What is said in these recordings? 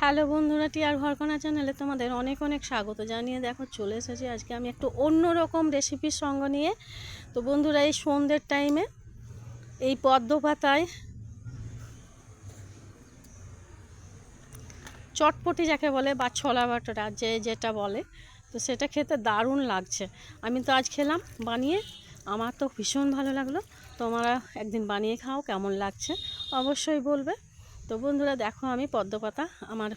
Hello বন্ধুরা, টিয়ার ঘরকোনা চ্যানেলে তোমাদের অনেক অনেক স্বাগত জানিয়ে দেখো, চলে এসেছি আজকে আমি একটু অন্য রকম রেসিপির সঙ্গ নিয়ে। তো বন্ধুরা, এই সন্ধ্যের টাইমে এই পদ্ম পাতায় চটপটি যাকে বলে বা ছোলা বাটোরা যে যেটা বলে, তো সেটা খেতে দারুণ লাগছে। আমি তো আজ খেলাম, বানিয়ে আমার তো ভীষণ ভালো লাগল। তোমরা একদিন বানিয়ে খাও, কেমন লাগছে অবশ্যই বলবে। তো বন্ধুরা দেখো আমি পদ্ম পাতা আমার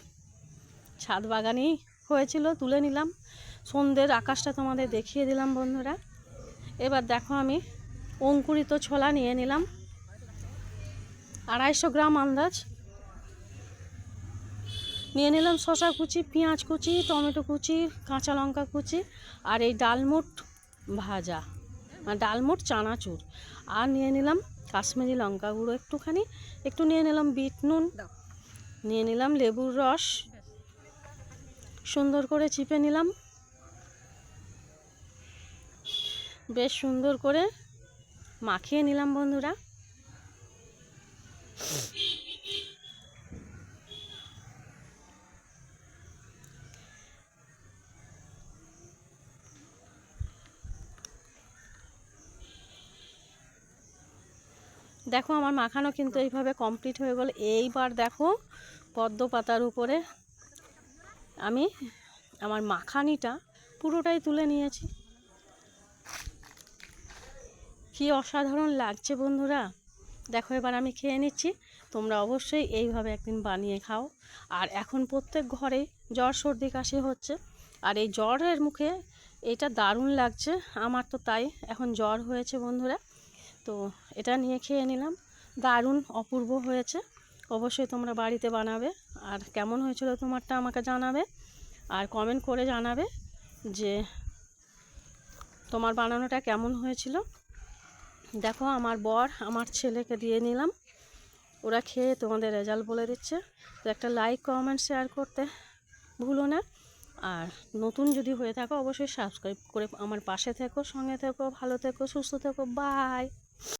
ছাদ বাগানেই হয়েছিল, তুলে নিলাম। সন্ধ্যের আকাশটা তোমাদের দেখিয়ে দিলাম বন্ধুরা। এবার দেখো আমি অঙ্কুরিত ছোলা নিয়ে নিলাম। আড়াইশো গ্রাম আন্দাজ। নিয়ে নিলাম শশা কুচি, পেঁয়াজ কুচি, টমেটো কুচি, কাঁচা লঙ্কা কুচি আর এই ডালমুট ভাজা। ডালমুট চানাচুর। আর নিয়ে নিলাম কাশ্মীরি লঙ্কা গুঁড়ো একটুখানি একটু নিয়ে নিলাম বিট নুন নিয়ে নিলাম লেবুর রস সুন্দর করে চিপে নিলাম। বেশ সুন্দর করে মাখিয়ে নিলাম বন্ধুরা। দেখো আমার মাখানো কিন্তু এইভাবে কমপ্লিট হয়ে গেল। এইবার দেখো পদ্ম পাতার উপরে আমি আমার মাখানিটা পুরোটাই তুলে নিয়েছি। কি অসাধারণ লাগছে বন্ধুরা। দেখো এবার আমি খেয়ে নিচ্ছি। তোমরা অবশ্যই এইভাবে একদিন বানিয়ে খাও। আর এখন প্রত্যেক ঘরে জ্বর সর্দি কাশি হচ্ছে। আর এই জ্বরের মুখে এটা দারুণ লাগছে। আমার তো তাই এখন জ্বর হয়েছে বন্ধুরা। তো এটা নিয়ে খেয়ে নিলাম। দারুণ অপূর্ব হয়েছে। অবশ্যই তোমরা বাড়িতে বানাবে। আর কেমন হয়েছিল তোমারটা আমাকে জানাবে। আর কমেন্ট করে জানাবে যে তোমার বানানোটা কেমন হয়েছিল। দেখো, আমার বর আমার ছেলেকে দিয়ে নিলাম। ওরা খেয়ে তোমাদের রেজাল্ট বলে দিচ্ছে। তো একটা লাইক কমেন্ট শেয়ার করতে ভুলো না। আর নতুন যদি হয়ে থাকো, অবশ্যই সাবস্ক্রাইব করে আমার পাশে থেকো, সঙ্গে থেকো, ভালো থেকো, সুস্থ থেকো। বাই